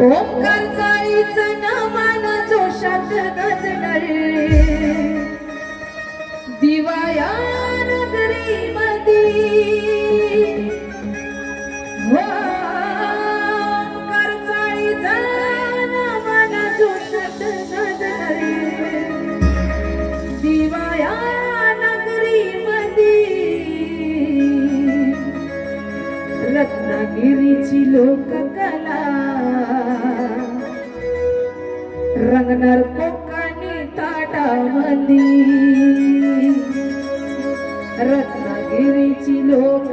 Omkar चाळीच Naaman जोशात गजणार. दिवाया नगरी मदी ओंकार चाळीच नामान जोशात गजणार. दिवाया नगरी मदी रत्नागिरीची लोककला. रंगणार कोकाणी ताटामंदी. रत्नागिरीची लोक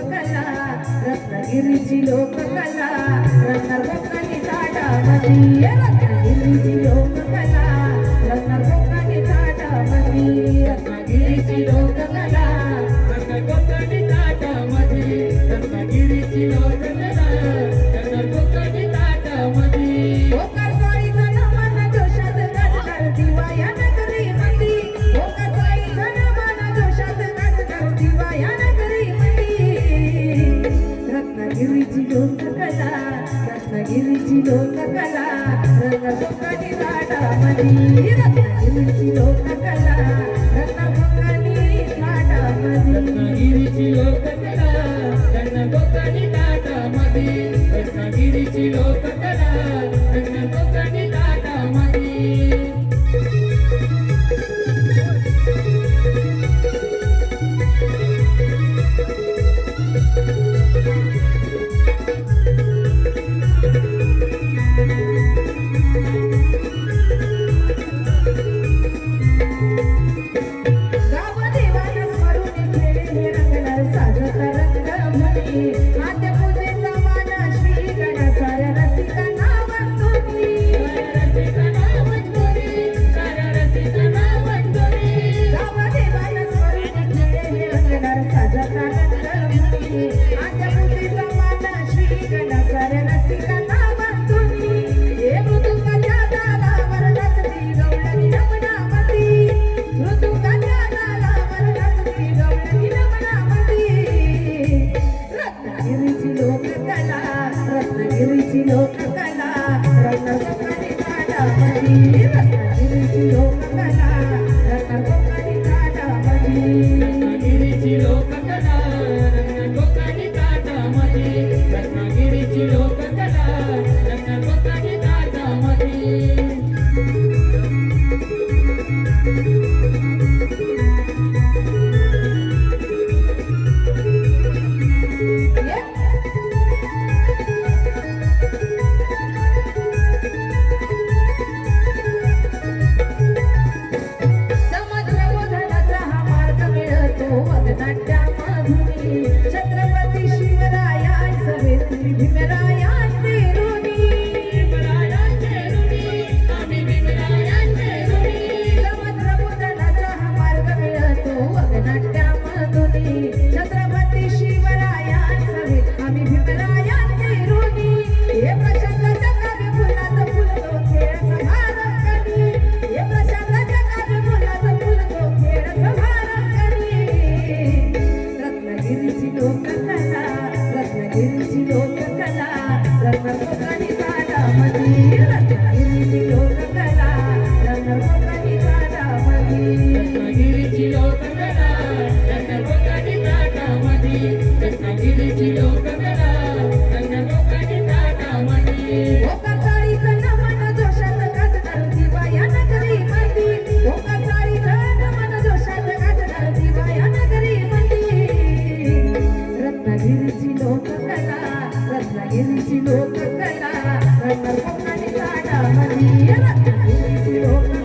లోకకళ రత్నగిరి లోకకళ రత్నగొక్కని తాటామతి రత్నగిరి లోకకళ రత్నగొక్కని తాటామతి రత్నగిరి లోకకళ రత్నగొక్కని తాటామతి రత్నగిరి లోకకళ. లోక కళ రత్నగిరి లోక కళ రత్నగిరి లోక కళ Até రత్నగిరిచిలో కళ రత్న కళ రత్నగిరిచిలో కళ छत्रपती शिवराया समेत भीमराया తెలిసి లోక కళ Oh,